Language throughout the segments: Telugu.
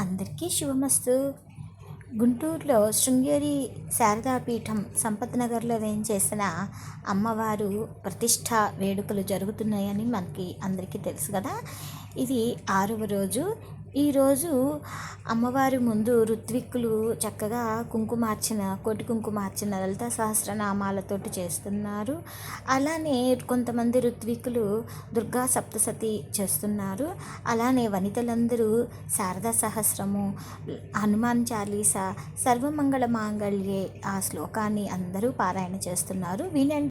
అందరికీ శుభమస్తు. గుంటూరులో శృంగేరి శారదాపీఠం సంపత్ నగర్లో వేయించేసిన అమ్మవారు ప్రతిష్ట వేడుకలు జరుగుతున్నాయని మనకి అందరికీ తెలుసు కదా. ఇది ఆరవ రోజు ఈరోజు అమ్మవారి ముందు ఋత్విక్కులు చక్కగా కుంకుమార్చన కోటి కుంకుమార్చన లలిత సహస్రనామాలతోటి చేస్తున్నారు. అలానే కొంతమంది ఋత్విక్కులు దుర్గా సప్తసతి చేస్తున్నారు. అలానే వనితలందరూ శారదా సహస్రము హనుమాన్ చాలీస సర్వమంగళ మాంగళ్యే ఆ శ్లోకాన్ని అందరూ పారాయణ చేస్తున్నారు. వినండి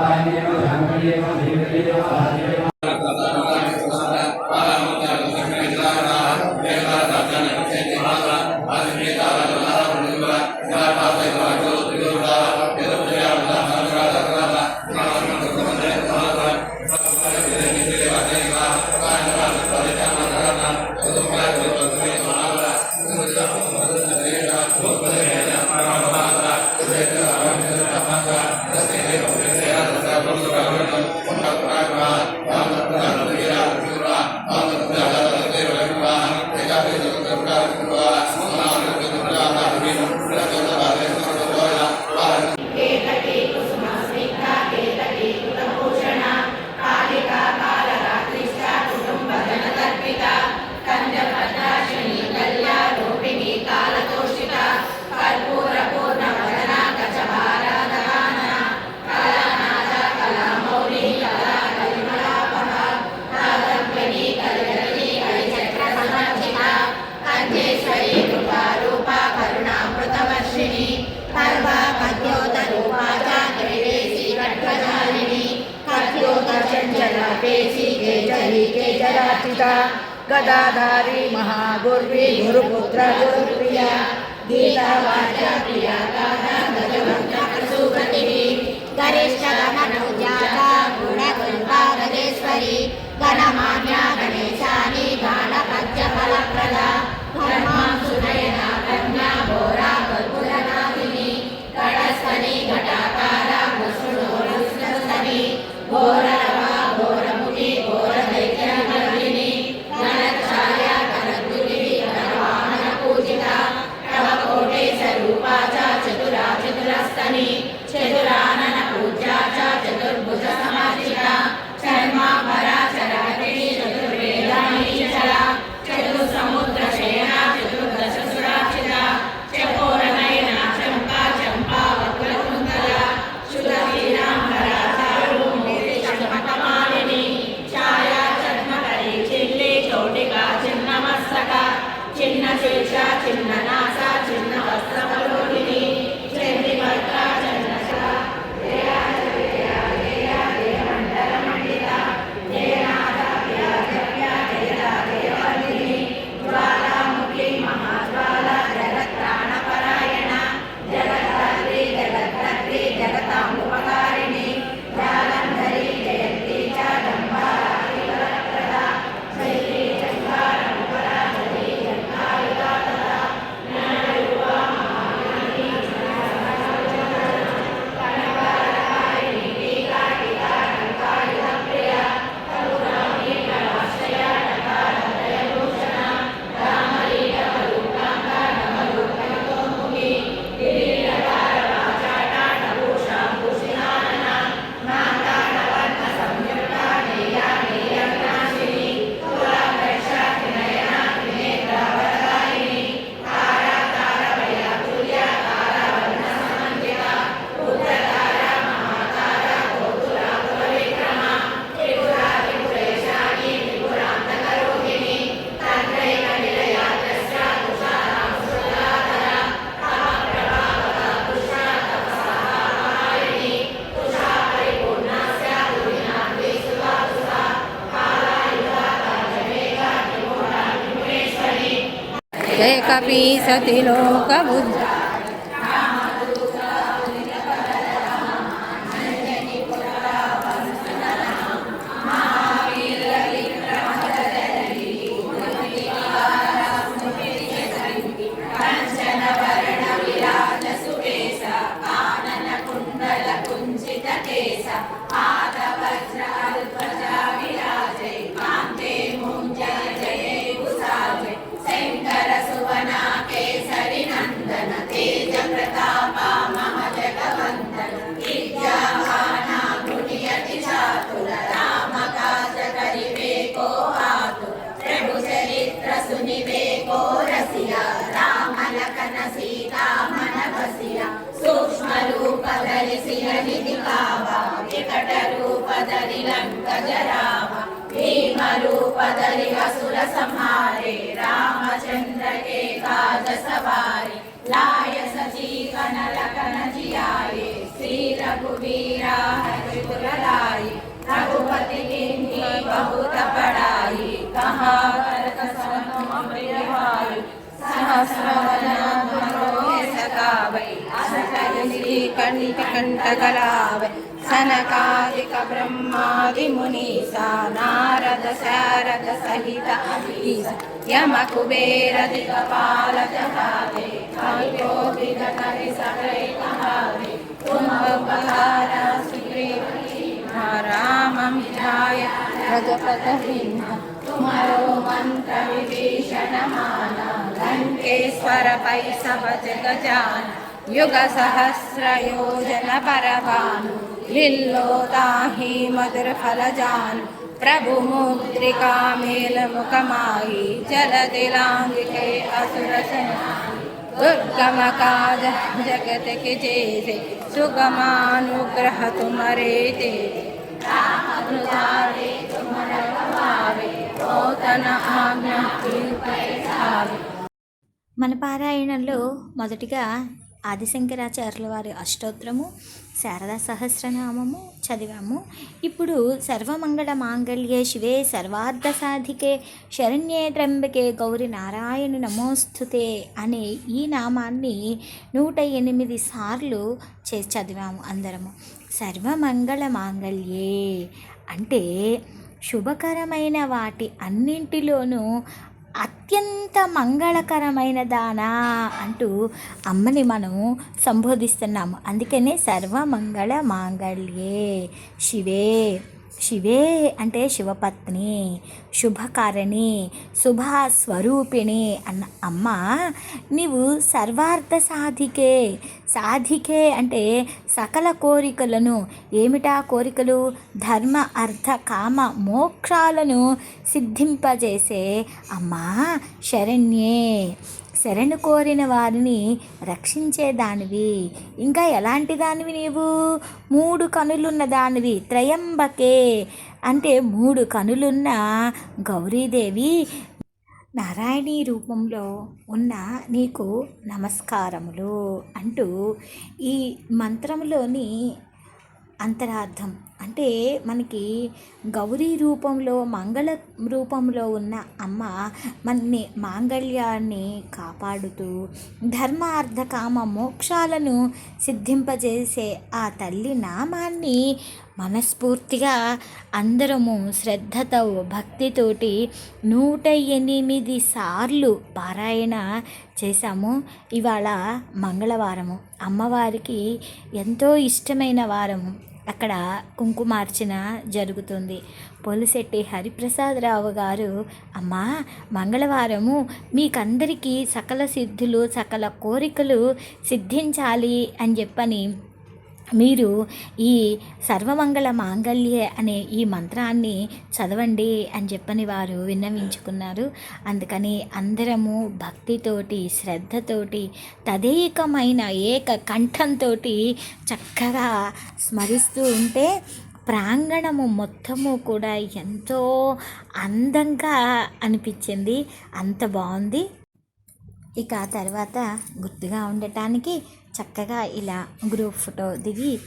ආයතනයේම ධර්මයේම දේවයේම ආදී केचराचिता गदाधारी महागुर्वी गुरुपुत्र गुरुप्रिया। गीतावाचा प्रिया गाना गजवन्नप्रसूगतिः गरिष्ठगणनुजाता जय कपि सतिलोकबुद्ध राम भीमरूपदलि असुरसंहारे रामचन्द्र के काजसवारे लाय सचीकनलकनजियाये श्रीरघुवीरा हरिपुरलाये रघुपति किन्नी बहुत पड़ाई कहा करत सनम प्रियवायु सहस्रवनम सकावै अस कलिकण्ठकलावै सनकादिकब्रह्मादिमुनीसा नारद शारद सहित यमकुबेरदिकपालजहारे कल्पोदिगतरि सकैकहारे कुम्भहारा सुग्रीवकीर्णा रामं विधाय रघुपतहिन्हा कुमरो मन्त्रविभीषणमाना युग सह जगजान्। లిల్లోతాహి మధుర ఫలజాన్ ప్రభు ముద్రికా మేలముఖమాయి జలదిలాంగికే అసురసనా దుర్గమ కాజ జగతికి చేసే సుగమానుగ్రహ తుమరే చేసే మన పారాయణంలో మొదటిగా ఆదిశంకరాచార్యుల వారి అష్టోత్తరము శారదా సహస్రనామము చదివాము. ఇప్పుడు సర్వమంగళ మాంగళ్యే శివే సర్వార్థ సాధికే శరణ్యే త్రంబకే గౌరి నారాయణ నమోస్తుతే అనే ఈ నామాన్ని నూట ఎనిమిది సార్లు చే చదివాము అందరము. సర్వమంగళ మాంగళ్యే అంటే శుభకరమైన వాటి అన్నింటిలోనూ అత్యంత మంగళకరమైన దానా అంటూ అమ్మని మనం సంబోధిస్తున్నాము. అందుకనే సర్వమంగళ మాంగళ్యే శివే. శివే అంటే శివపత్ని శుభకారిణి శుభస్వరూపిణి అన్న అమ్మ నీవు సర్వార్థ సాధికే సాధికే అంటే సకల కోరికలను ఏమిటా కోరికలు? ధర్మ అర్థ కామ మోక్షాలను సిద్ధింపజేసే అమ్మా శరణ్యే. శరణు కోరిన వారిని రక్షించేదానివి. ఇంకా ఎలాంటి దానివి నీవు? మూడు కనులున్న దానివి త్రయంబకే. అంటే మూడు కనులున్న గౌరీదేవి నారాయణీ రూపంలో ఉన్న నీకు నమస్కారములు అంటూ ఈ మంత్రంలోని అంతరార్థం అంటే మనకి గౌరీ రూపంలో మంగళ రూపంలో ఉన్న అమ్మ మనని మాంగళ్యాన్ని కాపాడుతూ ధర్మ అర్థ కామ మోక్షాలను సిద్ధింపజేసే ఆ తల్లి నామాన్ని మనస్ఫూర్తిగా అందరము శ్రద్ధతో భక్తితోటి నూట ఎనిమిది సార్లు పారాయణ చేశాము. ఇవాళ మంగళవారము. అమ్మవారికి ఎంతో ఇష్టమైన వారము. అక్కడ కుంకుమార్చన జరుగుతుంది. పోలిశెట్టి హరిప్రసాదరావు గారు అమ్మా మంగళవారము. మీకందరికీ సకల సిద్ధులు సకల కోరికలు సిద్ధించాలి అని చెప్పని మీరు ఈ సర్వమంగళ మాంగళ్యే అనే ఈ మంత్రాన్ని చదవండి అని చెప్పని వారు విన్నవించుకున్నారు. అందుకని అందరము భక్తితోటి శ్రద్ధతోటి తదేకమైన ఏక కంఠంతో చక్కగా స్మరిస్తూ ఉంటే ప్రాంగణము మొత్తము కూడా ఎంతో అందంగా అనిపించింది. అంత బాగుంది. ఇక ఆ తర్వాత గుర్తుగా ఉండటానికి చక్కగా ఇలా గ్రూప్ ఫోటో దిగి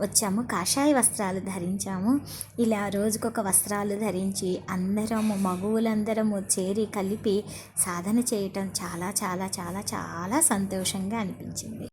వచ్చాము. కాషాయ వస్త్రాలు ధరించాము. ఇలా రోజుకొక వస్త్రాలు ధరించి అందరము మగువులందరము చేరి కలిపి సాధన చేయటం చాలా చాలా చాలా చాలా సంతోషంగా అనిపించింది.